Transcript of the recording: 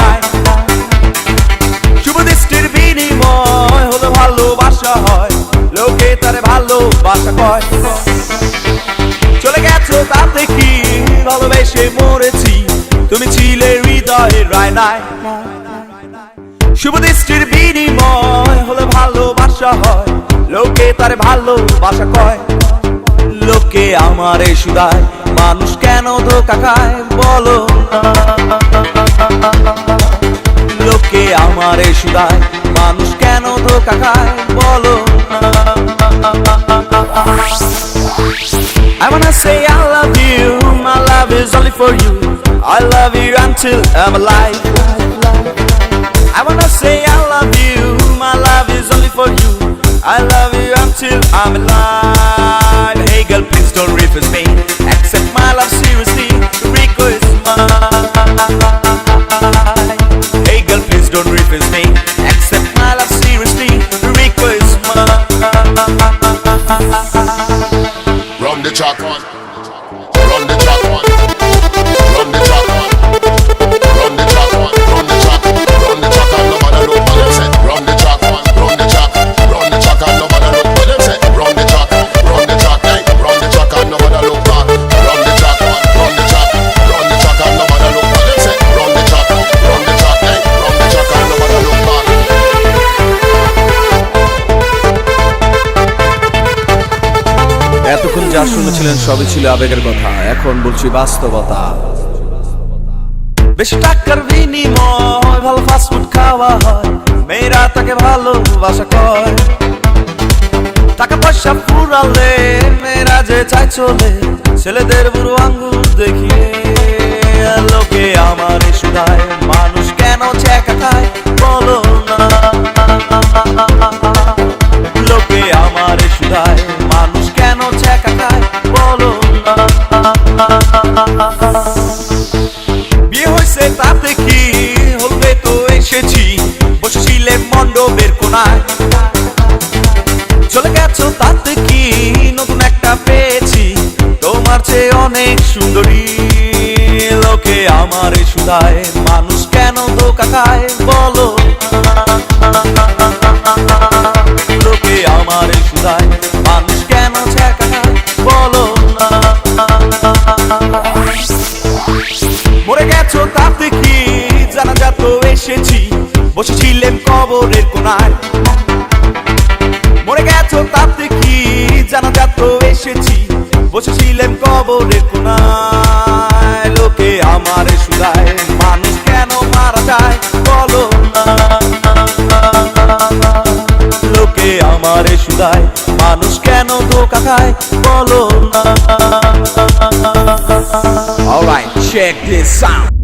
নাই নাই শুভ দৃষ্টির বিনিময় হলো ভালোবাসা হয়, লোকে তারে ভালোবাসা কয়। চলে গেছো তাতে কি ভালোবেসে মরেছি, তুমি ছিলে হৃদয়ে রায় নাই শুভ দৃষ্টির বিনিময় হলো ভালোবাসা হয়, লোকে তার ভালোবাসা কয়। লোকে আমারে সুদায় মানুষ কেন ধোকা খায় বলো আমারে সুদায় মানুষ কেন ধোকা খায় বলো না। I wanna say I love you, my love is only for you. I love you until I'm alive. I wanna say I love you, my love is only for you. I love you until I'm alive. Hey girl, please don't refuse me. Run the track on. Run the track on. শুনেছিলেন, সবই ছিল আবেগের কথা। এখন বলছি বাস্তবতা। টাকার বিনিময়, ভালো ফাস্টফুড খাওয়া হয়। মেয়েরা তাকে ভালোবাসা কয়। টাকা পয়সা ফুরালে, মেয়েরা যে চাই চলে। ছেলেদের বুড়ো আঙ্গুর বিয়ে হয়েছে তাতে কি হলবে তো এসেছি। বসেছিলেন মণ্ডপের কোনায় চলে গেছো তাতে কি? নতুন একটা পেয়েছি। তোমার চেয়ে অনেক সুন্দরী লোকে আমার সুদায় মানুষ কেন ধোকা খায় বলো। মরে গেছো তাতে কি জানা যাত এসেছি বসেছিলেন কবরের কোনায়। মরে গেছো তাতে কি জানা যাত এসেছি বসেছিলেন কবরের কোনায়। লোকে আমার সুদায় মানুষ কেন মারা যায় বলো লোকে আমার সুদায় মানুষ কেন ধোকা খায় বলো না। Alright, check this out.